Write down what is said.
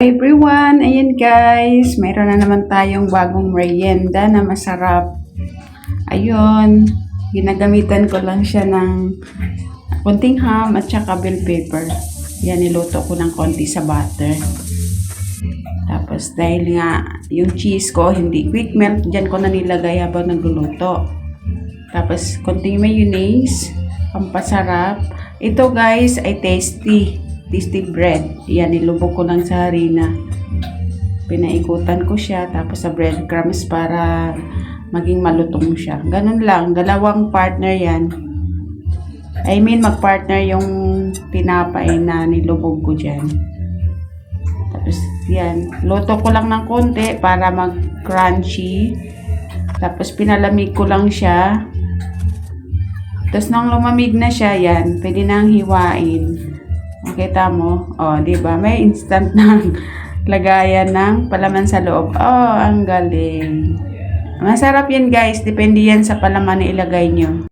everyone! Ayan guys, mayroon na naman tayong bagong merienda na masarap. Ayun, ginagamitan ko lang siya ng konting ham at saka bell pepper. Yan, niluto ko ng konti sa butter. Tapos dahil nga yung cheese ko hindi quick melt, dyan ko na nilagay habang nagluluto. Tapos konting mayonnaise, pampasarap. Ito guys ay tasty. Tasty bread. Yan, nilubog ko lang sa harina. Pinaikutan ko siya. Tapos sa breadcrumbs para maging malutong siya. Ganun lang. Dalawang partner yan. I mean, magpartner yung tinapay na nilubog ko dyan. Tapos, yan. Luto ko lang ng konti para mag-crunchy. Tapos, pinalamig ko lang siya. Tapos, nang lumamig na siya, yan. Pwede nang hiwain. Makita mo? O, di ba? May instant ng lagayan ng palaman sa loob. Oh, ang galing. Masarap yan, guys. Depende yan sa palaman na ilagay nyo.